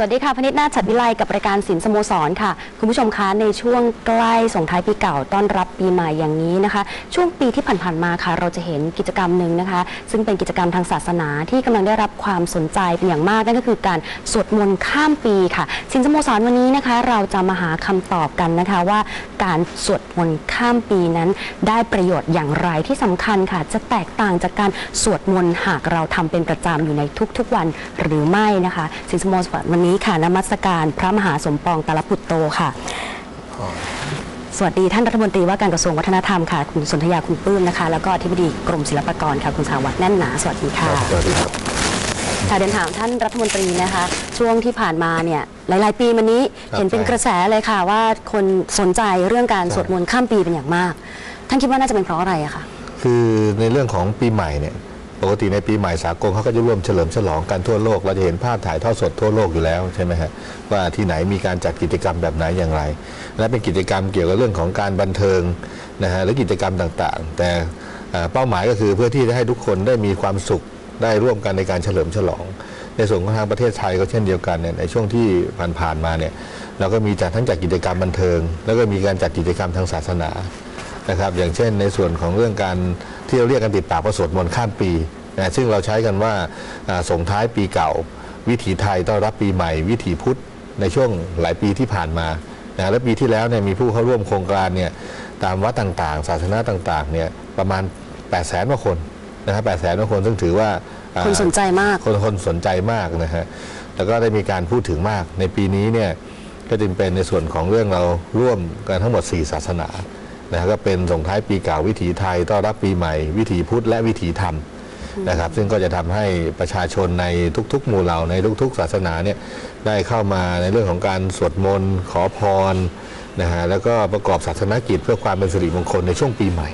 สวัสดีค่ะพนิดนาถฉัดวิไลกับรายการสินสโมสรค่ะ คุณผู้ชมคะในช่วงใกล้ส่งท้ายปีเก่าต้อนรับปีใหม่อย่างนี้นะคะ ช่วงปีที่ผ่านๆมาค่ะ เราจะเห็นกิจกรรมหนึ่งนะคะ ซึ่งเป็นกิจกรรมทางศาสนาที่กำลังได้รับความสนใจเป็นอย่างมากนั่นก็คือการสวดมนต์ข้ามปีค่ะ สินสโมสรวันนี้นะคะ เราจะมาหาคำตอบกันนะคะว่า การสวดมนต์ข้ามปีนั้น ได้ประโยชน์อย่างไรที่สำคัญค่ะ จะแตกต่างจากการสวดมนต์หากเราทำเป็นประจำอยู่ในทุกๆวันหรือไม่นะคะ สินสโมสรวันนี้ค่ะนมัสการพระมหาสมปองตาลปุตโตค่ะ สวัสดีท่านรัฐมนตรีว่าการกระทรวงวัฒนธรรมค่ะ คุณสนธยาคุณปลื้มนะคะ แล้วก็อธิบดีกรมศิลปากรค่ะ คุณสาวัตรแน่นหนา สวัสดีค่ะสวัสดีครับค่ะเดินถามท่านรัฐมนตรีนะคะ ช่วงที่ผ่านมาเนี่ยหลาย ๆ ปีมานี้ครับเห็นเป็นใช่กระแสเลยค่ะ ว่าคนสนใจเรื่องการใช่สวดมนต์ข้ามปีเป็นอย่างมาก ท่านคิดว่าน่าจะเป็นเพราะอะไรอะคะคือในเรื่องของปีใหม่เนี่ย ปกติในปีใหม่สากลเขาก็จะร่วมเฉลิมฉลองกันทั่วโลก เราจะเห็นภาพถ่ายทอดสดทั่วโลกอยู่แล้วใช่ไหมฮะว่าที่ไหนมีการจัดกิจกรรมแบบไหนอย่างไร และเป็นกิจกรรมเกี่ยวกับเรื่องของการบันเทิงนะฮะหรือกิจกรรมต่างๆ แต่เอ่อเป้าหมายก็คือเพื่อที่จะให้ทุกคนได้มีความสุขได้ร่วมกันในการเฉลิมฉลอง ในส่วนของทางประเทศไทยก็เช่นเดียวกันเนี่ยในช่วงที่ผ่านๆมาเนี่ยเราก็มีจัดทั้งจัดกิจกรรมบันเทิง แล้วก็มีการจัดกิจกรรมทางศาสนานะครับอย่างเช่นในส่วนของเรื่องการ ที่เราเรียกกันติดปากว่าสวดมนต์ข้ามปีนะซึ่งเราใช้กันว่าอ่าส่งท้ายปีเก่า วิถีไทยต้อนรับปีใหม่ วิถีพุทธในช่วงหลายปีที่ผ่านมานะและปีที่แล้วเนี่ยมีผู้เข้าร่วมโครงการเนี่ยตามวัดต่างๆ ศาสนาต่างๆเนี่ยประมาณ 8 0 0แสนกว่าคนนะครับ8 0 0แสนกว่าคนซึ่งถือว่าอ่าคนสนใจมากคนคนสนใจมากนะฮะแล้วก็ได้มีการพูดถึงมากในปีนี้เนี่ยก็จึงเป็นในส่วนของเรื่องเราร่วมกันทั้งหมด 4 ศาสนา นะฮะก็เป็นส่งท้ายปีเก่าวิถีไทยต้อนรับปีใหม่ วิถีพุทธและวิถีธรรมนะครับซึ่งก็จะทำให้ประชาชนในทุก ๆ หมู่เหล่าในทุก ๆ ศาสนาเนี่ยได้เข้ามาในเรื่องของการสวดมนต์ขอพรนะฮะแล้วก็ประกอบศาสนกิจเพื่อความเป็นสิริมงคลในช่วงปีใหม่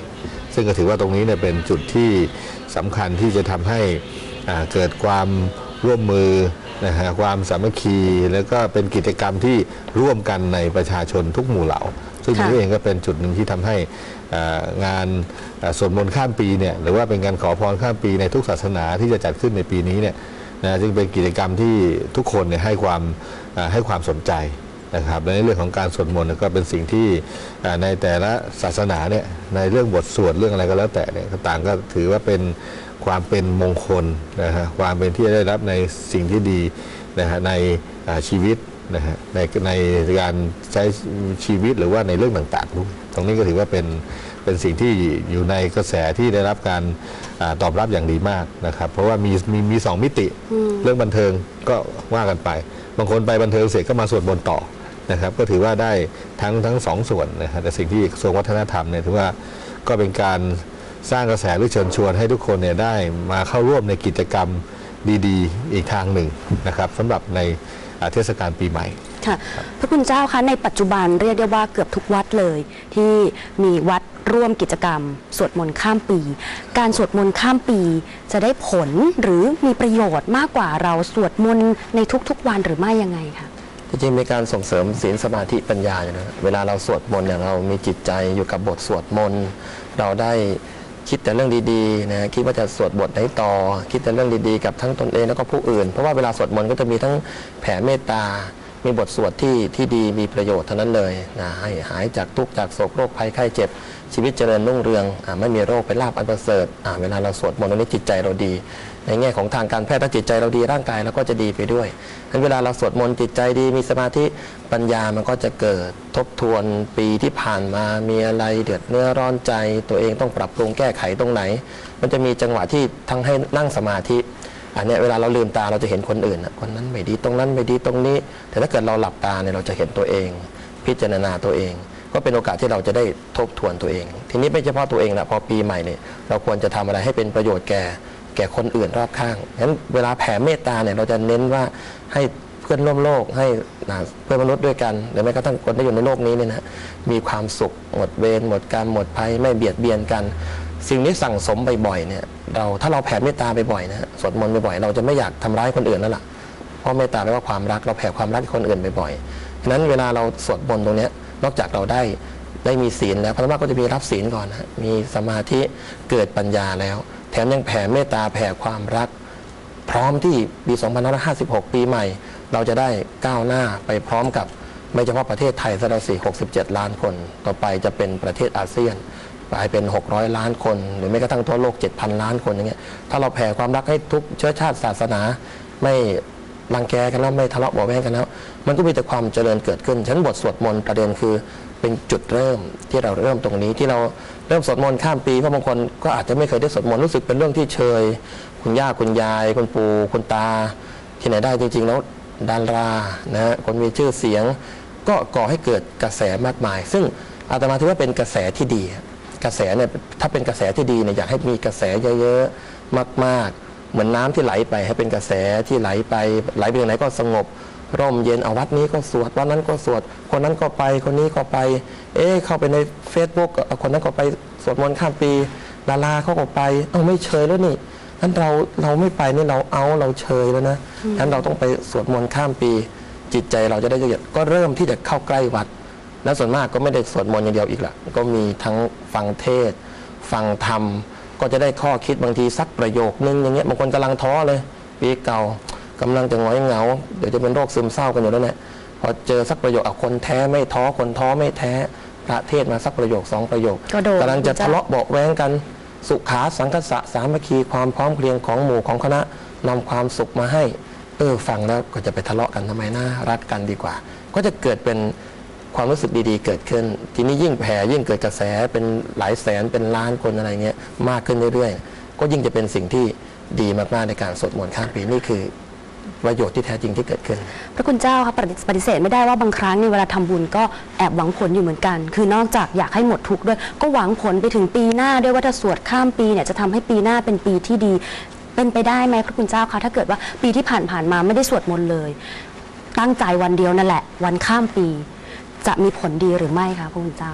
ซึ่งก็ถือว่าตรงนี้เนี่ยเป็นจุดที่สำคัญที่จะทำให้อ่าเกิดความร่วมมือนะฮะความสามัคคี แล้วก็เป็นกิจกรรมที่ร่วมกันในประชาชนทุกหมู่เหล่า ซึ่งค่ะนี้เองก็เป็นจุดหนึ่งที่ทำให้อ่างานอ่าสวดมนต์ข้ามปีเนี่ยหรือว่าเป็นการขอพรข้ามปีในทุกศาสนาที่จะจัดขึ้นในปีนี้เนี่ยนะจึงเป็นกิจกรรมที่ทุกคนเนี่ยให้ความอ่าให้ความสนใจนะครับและในเรื่องของการสวดมนต์ก็เป็นสิ่งที่อ่าในแต่ละศาสนาเนี่ยในเรื่องบทสวดเรื่องอะไรก็แล้วแต่เนี่ยก็ต่างก็ถือว่าเป็นความเป็นมงคลนะฮะความเป็นที่จะได้รับในสิ่งที่ดีนะฮะในอ่าชีวิต นะฮะในในการใช้ชีวิตหรือว่าในเรื่องต่างๆด้วยตรงนี้ก็ถือว่าเป็นเป็นสิ่งที่อยู่ในกระแสที่ได้รับการอาตอบรับอย่างดีมากนะครับ เพราะว่ามีมีมีสองมิติเรื่องบันเทิงก็ว่ากันไป บางคนไปบันเทิงเสร็จก็มาสวดมนต์ต่อนะครับ ก็ถือว่าได้ทั้งทั้งสองส่วนนะครับแต่สิ่งที่กระทรวงวัฒนธรรมเนี่ยถือว่าก็เป็นการสร้างกระแสหรือเชิญชวนให้ทุกคนเนี่ยได้มาเข้าร่วมในกิจกรรมดี ๆ อีกทางหนึ่งนะครับสำหรับในอ่า เทศกาลปีใหม่ ค่ะพระคุณเจ้าคะในปัจจุบันเรียกได้ว่าเกือบทุกวัดเลย ที่มีวัดร่วมกิจกรรม สวดมนต์ข้ามปี การสวดมนต์ข้ามปีจะได้ผลหรือมีประโยชน์มากกว่าเราสวดมนต์ในทุกๆวันหรือไม่ยังไงคะจริงๆมีการส่งเสริมศีลสมาธิปัญญาอยู่นะเวลาเราสวดมนต์เนี่ยเรามีจิตใจอยู่กับบทสวดมนต์เราได้ คิดแต่เรื่องดีๆนะคิดว่าจะสวดบทไหนต่อ คิดแต่เรื่องดีๆ กับทั้งตนเองแล้วก็ผู้อื่น เพราะว่าเวลาสวดมนต์ก็จะมีทั้งแผ่เมตตา มีบทสวดที่ที่ดีมีประโยชน์เท่านั้นเลยนะให้หายจากทุกข์จากโศกโรคภัยไข้เจ็บ ชีวิตเจริญรุ่งเรืองอไม่มีโรคเป็นลาภอันประเสริฐเวลาเราสวดมนต์นี้จิตใจเราดี ในแง่ของทางการแพทย์ถ้าจิตใจเราดีร่างกายเราก็จะดีไปด้วยงั้นเวลาเราสวดมนต์จิตใจดีมีสมาธิปัญญามันก็จะเกิดทบทวนปีที่ผ่านมามีอะไรเดือดเนื้อร้อนใจ ตัวเองต้องปรับปรุงแก้ไขตรงไหน มันจะมีจังหวะที่ทั้งให้นั่งสมาธิ อันนี้เวลาเราลืมตาเราจะเห็นคนอื่นนะคนนั้นไม่ดีตรงนั้นไม่ดีตรงนี้ แต่ถ้าเกิดเราหลับตาเนี่ยเราจะเห็นตัวเอง พิจารณาตัวเอง ก็เป็นโอกาสที่เราจะได้ทบทวนตัวเอง ทีนี้ไม่เฉพาะตัวเองนะพอปีใหม่เนี่ยเราควรจะทำอะไรให้เป็นประโยชน์แก่แก่คนอื่นรอบข้างงั้นเวลาแผ่เมตตาเนี่ยเราจะเน้นว่าให้เพื่อนร่วมโลกให้เพื่อนมนุษย์ด้วยกันหรือแม้กระทั่งคนที่อยู่ในโลกนี้เนี่ยนะมีความสุขหมดเวรหมดการหมดภัยไม่เบียดเบียนกัน สิ่งนี้สั่งสมบ่อยๆเนี่ยเราถ้าเราแผ่เมตตาบ่อยๆนะฮะสวดมนต์บ่อยๆเราจะไม่อยากทำร้ายคนอื่นแล้วล่ะเพราะเมตตาแปลว่าความรักเราแผ่ความรักให้คนอื่นบ่อยๆฉะนั้นเวลาเราสวดมนต์ตรงนี้นอกจากเราได้ได้มีศีลแล้วพระธรรมก็จะมีรับศีลก่อนนะมีสมาธิเกิดปัญญาแล้ว แถมยังแผ่เมตตาแผ่ความรัก พร้อมที่ปี 2556 ปีใหม่ เราจะได้ก้าวหน้าไปพร้อมกับไม่เฉพาะประเทศไทยซะแล้วสิ67ล้านคน ต่อไปจะเป็นประเทศอาเซียน กลายเป็น 600 ล้านคน หรือแม้กระทั่งทั่วโลก 7,000 ล้านคนอย่างเงี้ยถ้าเราแผ่ความรักให้ทุกเชื้อชาติศาสนา ไม่รังแกกันแล้วไม่ทะเลาะเบาะแว้งกันแล้วมันก็มีแต่ความเจริญเกิดขึ้นฉะนันบทสวดมนต์ประเด็นคือเป็นจุดเริ่มที่เราเริ่มตรงนี้ที่เราเริ่มสวดมนต์ข้ามปีเพราะบางคนก็อาจจะไม่เคยได้สวดมนต์รู้สึกเป็นเรื่องที่เชย คุณย่าคุณยาย คุณปู่คุณตา ที่ไหนได้จริงๆแล้วดารานะฮะคนมีชื่อเสียง ก็ก่อให้เกิดกระแสมากมาย ซึ่งอาตมาถือว่าเป็นกระแสที่ดี กระแสเนี่ยถ้าเป็นกระแสที่ดีเนี่ยอยากให้มีกระแสเยอะๆมากๆ เหมือนน้ำที่ไหลไป ให้เป็นกระแสที่ไหลไป ไหลไปไหนก็สงบ ร่มเย็นเอาวัดนี้ก็สวดวัดนั้นก็สวด คนนั้นก็ไปคนนี้ก็ไป เอ๊ะเข้าไปใน Facebook เอาคนนั้นก็ไปสวดมนต์ข้ามปีดาราเขาก็ไปเอาไม่เชยแล้วนี่นั้นเราเราไม่ไปนี่เราเอาเราเชยแล้วนะนั้นเราต้องไปสวดมนต์ข้ามปี จิตใจเราจะได้ละเอียดก็เริ่มที่จะเข้าใกล้วัด แล้วส่วนมากก็ไม่ได้สวดมนต์อย่างเดียวอีกละก็มีทั้งฟังเทศน์ฟังธรรม ก็จะได้ข้อคิดบางทีสักประโยคนึงอย่างเงี้ยบางคนกำลังท้อเลยปีเก่ากำลังจะหงอยเหงา เดี๋ยวจะเป็นโรคซึมเศร้ากันอยู่แล้วเนี่ยพอเจอสักประโยคอะคนแท้ไม่ท้อคนท้อไม่แท้พระเทศน์มาสักประโยคสองประโยคก็โดนกำลังจะทะเลาะเบาะแว้งกันสุขาสังคสะสามัคคีความพร้อมเพรียงของหมู่ของคณะนำความสุขมาให้เออฟังแล้วก็จะไปทะเลาะกันทำไมนะรักกันดีกว่า ก็จะเกิดเป็น ความรู้สึกดีๆ เกิดขึ้น ทีนี้ยิ่งแผ่ยิ่งเกิดกระแสเป็นหลายแสนเป็นล้านคนอะไรเงี้ยมากขึ้นเรื่อยๆ ก็ยิ่งจะเป็นสิ่งที่ดีมากๆในการสวดมนต์ข้ามปีนี่คือประโยชน์ที่แท้จริงที่เกิดขึ้น พระคุณเจ้าค่ะปฏิปฏิเสธไม่ได้ว่าบางครั้งในเวลาทำบุญก็แอบหวังผลอยู่เหมือนกัน คือนอกจากอยากให้หมดทุกข์ด้วย ก็หวังผลไปถึงปีหน้าด้วยว่าถ้าสวดข้ามปีเนี่ยจะทำให้ปีหน้าเป็นปีที่ดี เป็นไปได้ไหมพระคุณเจ้าคะถ้าเกิดว่าปีที่ผ่านผ่านๆมาไม่ได้สวดมนต์เลย ตั้งใจวันเดียวนั่นแหละ วันข้ามปี จะมีผลดีหรือไม่คะพระคุณเจ้า